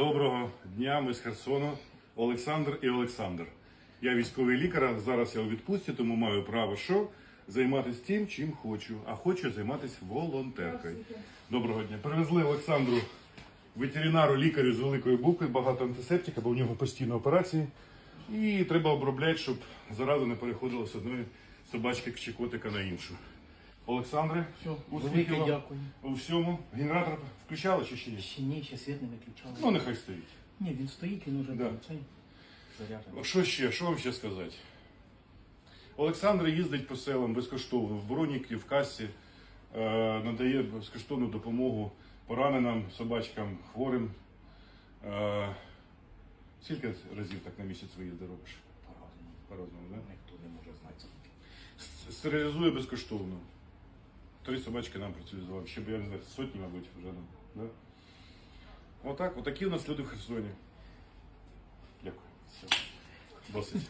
Доброго дня, ми з Херсону. Олександр і Олександр. Я військовий лікар, а зараз я у відпустці, тому маю право що? Займатися тим, чим хочу. А хочу займатися волонтеркою. Доброго дня. Привезли Олександру ветеринару, лікарю з великої букви, багато антисептика, бо в нього постійно операції. І треба обробляти, щоб зараза не переходила з одної собачки чи котика на іншу. Олександре, Все, успіхів велике вам дякую. у всьому. Генератор включали чи ще ні? Ще ні, ще світ не виключали. Ну, нехай стоїть. Ні, він стоїть, він уже Да. там цей заряджений. Що ще? Що вам ще сказати? Олександр їздить по селам безкоштовно в броніки, в касі, е, надає безкоштовну допомогу пораненим собачкам, хворим. Е, скільки разів так на місяць виїзди робиш? По-разному. По-разному, да? Ніхто не може знати. С- Стерилізує безкоштовно. Три собачки нам процілізували. Ще б я не знаю, сотні, мабуть, вже. ну, Да? Отак, отакі у нас люди в Херсоні. Дякую. Все. Досить.